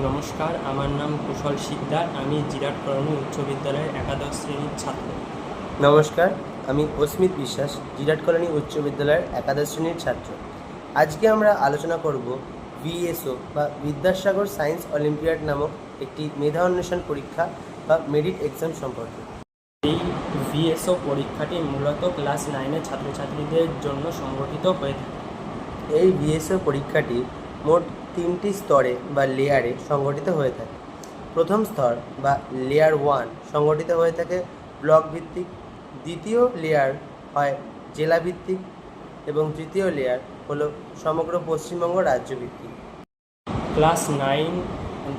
নমস্কার আমার নাম কুশল শিকদার আমি জিরাট কলোনি উচ্চ বিদ্যালয়ের একাদশ শ্রেণির ছাত্র। নমস্কার আমি অস্মিত বিশ্বাস জিরাট কলোনি উচ্চ বিদ্যালয়ের একাদশ শ্রেণির ছাত্র। আজকে আমরা আলোচনা করব ভিএসও বা বিদ্যাসাগর সায়েন্স অলিম্পিয়াড নামক একটি মেধা অন্বেষণ পরীক্ষা বা মেরিট এক্সাম সম্পর্কে। এই ভিএসও পরীক্ষাটি মূলত ক্লাস নাইনের ছাত্রছাত্রীদের জন্য সংগঠিত হয়ে থাকে। এই ভিএসও পরীক্ষাটি মোট তিনটি স্তরে বা লেয়ারে সংগঠিত হয়ে থাকে। প্রথম স্তর বা লেয়ার ওয়ান সংগঠিত হয়ে থাকে ব্লক ভিত্তিক। দ্বিতীয় লেয়ার হয় জেলা ভিত্তিক এবং তৃতীয় লেয়ার হলো সমগ্র পশ্চিমবঙ্গ রাজ্য ভিত্তিক। ক্লাস নাইন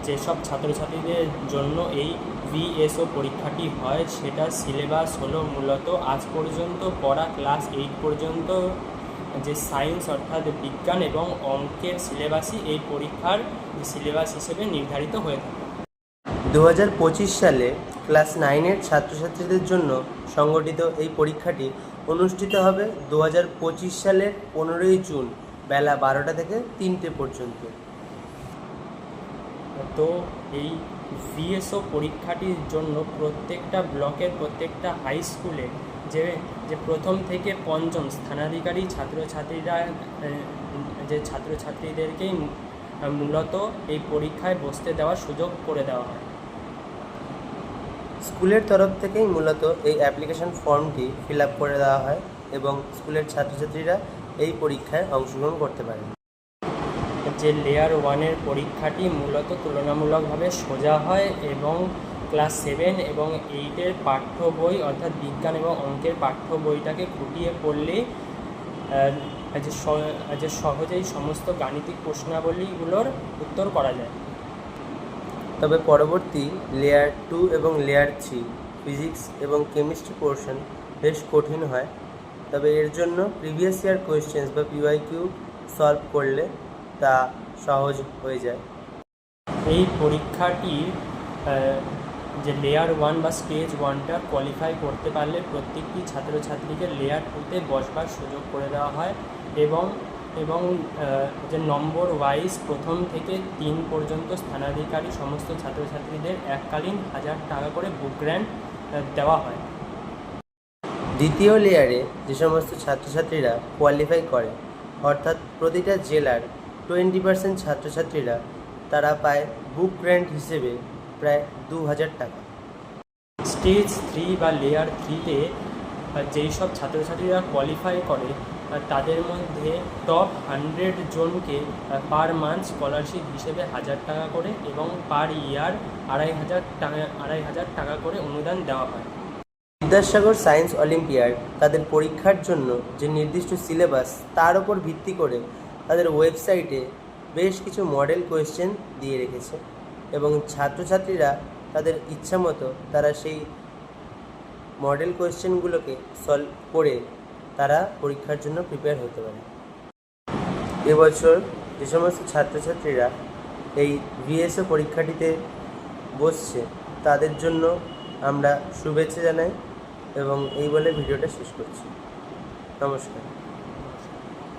যেসব ছাত্রছাত্রীদের জন্য এই ভিএসও পরীক্ষাটি হয় সেটা সিলেবাস হলো মূলত আজ পর্যন্ত পড়া ক্লাস এইট পর্যন্ত যে সায়েন্স অর্থাৎ বিজ্ঞান এবং অঙ্কের সিলেবাসই এই পরীক্ষার সিলেবাস হিসেবে নির্ধারিত হয়ে থাকে। দু হাজার পঁচিশ সালে ক্লাস নাইনের ছাত্রছাত্রীদের জন্য সংগঠিত এই পরীক্ষাটি অনুষ্ঠিত হবে দু হাজার পঁচিশ সালের পনেরোই জুন বেলা বারোটা থেকে তিনটে পর্যন্ত। তো এই ভিএসও পরীক্ষাটির জন্য প্রত্যেকটা ব্লকের প্রত্যেকটা হাই স্কুলে যে যে প্রথম থেকে পঞ্চম স্থানাধিকারী ছাত্রছাত্রীরা যে ছাত্রছাত্রীদেরকেই মূলত এই পরীক্ষায় বসতে দেওয়ার সুযোগ করে দেওয়া হয়। স্কুলের তরফ থেকেই মূলত এই অ্যাপ্লিকেশন ফর্মটি ফিল আপ করে দেওয়া হয় এবং স্কুলের ছাত্রছাত্রীরা এই পরীক্ষায় অংশগ্রহণ করতে পারে। যে লেয়ার ওয়ানের পরীক্ষাটি মূলত তুলনামূলকভাবে সোজা হয় এবং ক্লাস সেভেন এবং এইটের পাঠ্য বই অর্থাৎ বিজ্ঞান এবং অঙ্কের পাঠ্য বইটাকে খুঁটিয়ে পড়লে যে যে সহজেই সমস্ত গাণিতিক প্রশ্নাবলীগুলোর উত্তর করা যায়। তবে পরবর্তী লেয়ার টু এবং লেয়ার থ্রি ফিজিক্স এবং কেমিস্ট্রি পোর্শন বেশ কঠিন হয়। তবে এর জন্য প্রিভিয়াস ইয়ার কোয়েশ্চেন্স বা পিওয়াইকিউ সলভ করলে তা সহজ হয়ে যায়। এই পরীক্ষাটি যে লেয়ার ওয়ান বা স্টেজ ওয়ানটা কোয়ালিফাই করতে পারলে প্রত্যেকটি ছাত্রছাত্রীকে লেয়ার টুতে বসবার সুযোগ করে দেওয়া হয় এবং এবং যে নম্বর ওয়াইজ প্রথম থেকে তিন পর্যন্ত স্থানাধিকারী সমস্ত ছাত্রছাত্রীদের এককালীন হাজার টাকা করে বুক গ্র্যান্ট দেওয়া হয়। দ্বিতীয় লেয়ারে যে সমস্ত ছাত্রছাত্রীরা কোয়ালিফাই করে অর্থাৎ প্রতিটা জেলার টোয়েন্টি পার্সেন্ট ছাত্রছাত্রীরা তারা পায় বুক গ্র্যান্ট হিসেবে প্রায় দু হাজার টাকা। স্টেজ থ্রি বা লেয়ার থ্রিতে যেই সব ছাত্রছাত্রীরা কোয়ালিফাই করে তাদের মধ্যে টপ হান্ড্রেড জনকে পার মান্থ স্কলারশিপ হিসেবে হাজার টাকা করে এবং পার ইয়ার আড়াই হাজার টাকা আড়াই হাজার টাকা করে অনুদান দেওয়া হয়। বিদ্যাসাগর সায়েন্স অলিম্পিয়াড তাদের পরীক্ষার জন্য যে নির্দিষ্ট সিলেবাস তার ওপর ভিত্তি করে তাদের ওয়েবসাইটে বেশ কিছু মডেল কোয়েশ্চেন দিয়ে রেখেছে এবং ছাত্রছাত্রীরা তাদের ইচ্ছা মতো তারা সেই মডেল কোয়েশ্চেনগুলোকে সলভ করে তারা পরীক্ষার জন্য প্রিপেয়ার হতে পারে। এবছর যে সমস্ত ছাত্রছাত্রীরা এই ভিএসও পরীক্ষাটিতে বসছে, তাদের জন্য আমরা শুভেচ্ছা জানাই এবং এই বলে ভিডিওটা শেষ করছি। নমস্কার।